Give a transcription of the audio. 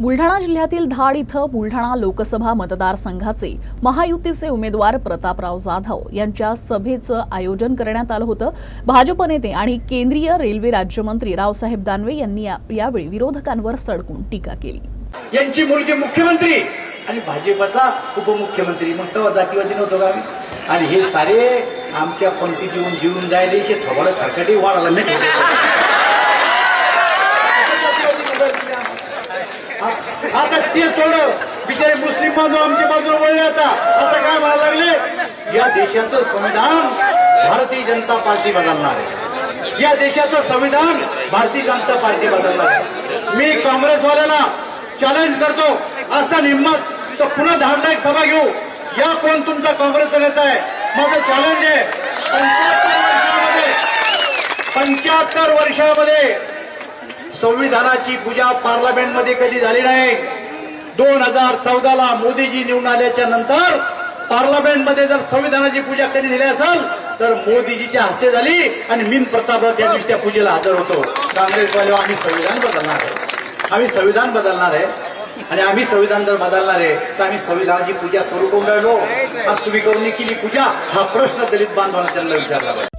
बुलढाणा जिल्ह्यातील धाड इथं बुलढाणा लोकसभा मतदारसंघाचे महायुतीचे उमेदवार प्रतापराव जाधव यांच्या सभेचं आयोजन करण्यात आलं होतं. भाजप नेते आणि केंद्रीय रेल्वे राज्यमंत्री रावसाहेब दानवे यांनी यावेळी विरोधकांवर सडकून टीका केली. यांची मुलगी मुख्यमंत्री आणि भाजपचा उपमुख्यमंत्री मग तेव्हा जातीवादी नव्हतो का? आणि हे सारे आमच्या पंक्तीत येऊन जीवन जायले शे थोडं खरकटी वाढायला नाही आता ते थोडं बिचारे मुस्लिम बांधव आमच्या बाजूला वळले आता. आता काय म्हणायला लागले? या देशाचं संविधान भारतीय जनता पार्टी बदलणार आहे. या देशाचं संविधान भारतीय जनता पार्टी बदलणार आहे. मी काँग्रेसवाल्याला चॅलेंज करतो. असा निम्मत तर पुन्हा धाडला एक सभा घेऊ. या कोण तुमचा काँग्रेसचा नेता आहे? माझं चॅलेंज आहे. पंच्याहत्तर वर्षामध्ये पंच्याहत्तर वर्षामध्ये संविधानाची पूजा पार्लमेंटमध्ये कधी झाली नाही? दोन हजार चौदाला मोदीजी निवडून आल्याच्यानंतर पार्लमेंटमध्ये जर संविधानाची पूजा कधी झाली असेल तर मोदीजीच्या हस्ते झाली आणि मीन प्रतापराव त्या दिवशी त्या पूजेला हजर होतो. काँग्रेसवाले आम्ही संविधान बदलणार आहे. आम्ही संविधान बदलणार आहे. आणि आम्ही संविधान जर बदलणार आहे तर आम्ही संविधानाची पूजा करू कोण राहिलो? आज तुम्ही करून केली पूजा. हा प्रश्न दलित बांधवांना त्यांना विचारला पाहिजे.